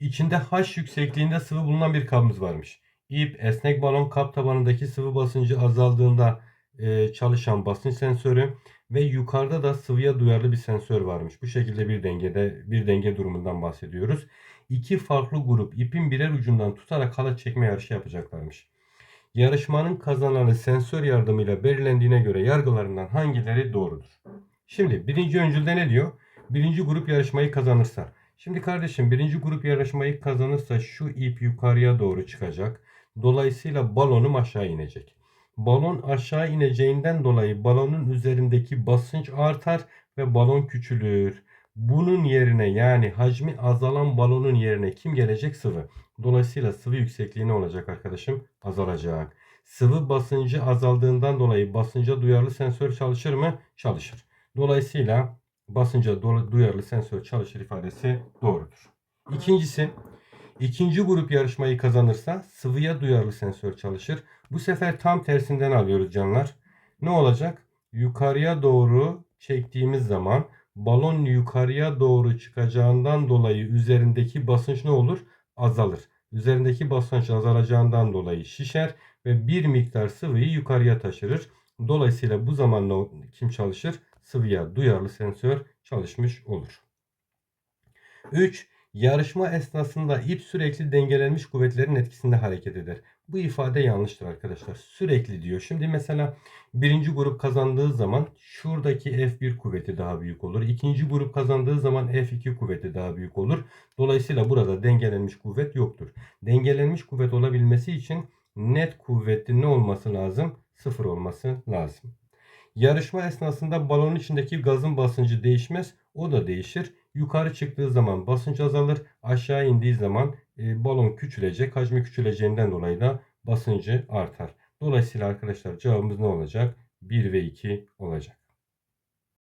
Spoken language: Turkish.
İçinde H yüksekliğinde sıvı bulunan bir kabımız varmış. İp, esnek balon kap tabanındaki sıvı basıncı azaldığında e, çalışan basınç sensörü ve yukarıda da sıvıya duyarlı bir sensör varmış. Bu şekilde bir dengede bir denge durumundan bahsediyoruz. İki farklı grup ipin birer ucundan tutarak halat çekme yarışı yapacaklarmış. Yarışmanın kazananı sensör yardımıyla belirlendiğine göre yargılarından hangileri doğrudur? Şimdi birinci öncülde ne diyor? Birinci grup yarışmayı kazanırsa. Şimdi kardeşim birinci grup yarışmayı kazanırsa şu ip yukarıya doğru çıkacak. Dolayısıyla balonum aşağı inecek. Balon aşağı ineceğinden dolayı balonun üzerindeki basınç artar ve balon küçülür. Bunun yerine yani hacmi azalan balonun yerine kim gelecek? Sıvı. Dolayısıyla sıvı yüksekliği ne olacak arkadaşım? Azalacak. Sıvı basıncı azaldığından dolayı basınca duyarlı sensör çalışır mı? Çalışır. Dolayısıyla basınca duyarlı sensör çalışır ifadesi doğrudur. İkincisi, ikinci grup yarışmayı kazanırsa sıvıya duyarlı sensör çalışır. Bu sefer tam tersinden alıyoruz canlar. Ne olacak? Yukarıya doğru çektiğimiz zaman balon yukarıya doğru çıkacağından dolayı üzerindeki basınç ne olur? Azalır. Üzerindeki basınç azalacağından dolayı şişer ve bir miktar sıvıyı yukarıya taşırır. Dolayısıyla bu zaman ne- kim çalışır? Sıvıya duyarlı sensör çalışmış olur. 3. Yarışma esnasında ip sürekli dengelenmiş kuvvetlerin etkisinde hareket eder. Bu ifade yanlıştır arkadaşlar. Sürekli diyor. Şimdi mesela birinci grup kazandığı zaman şuradaki F1 kuvveti daha büyük olur. İkinci grup kazandığı zaman F2 kuvveti daha büyük olur. Dolayısıyla burada dengelenmiş kuvvet yoktur. Dengelenmiş kuvvet olabilmesi için net kuvvetli ne olması lazım? Sıfır olması lazım. Yarışma esnasında balonun içindeki gazın basıncı değişmez. O da değişir. Yukarı çıktığı zaman basınç azalır. Aşağı indiği zaman e, balon küçülecek. Hacmi küçüleceğinden dolayı da basıncı artar. Dolayısıyla arkadaşlar cevabımız ne olacak? 1 ve 2 olacak.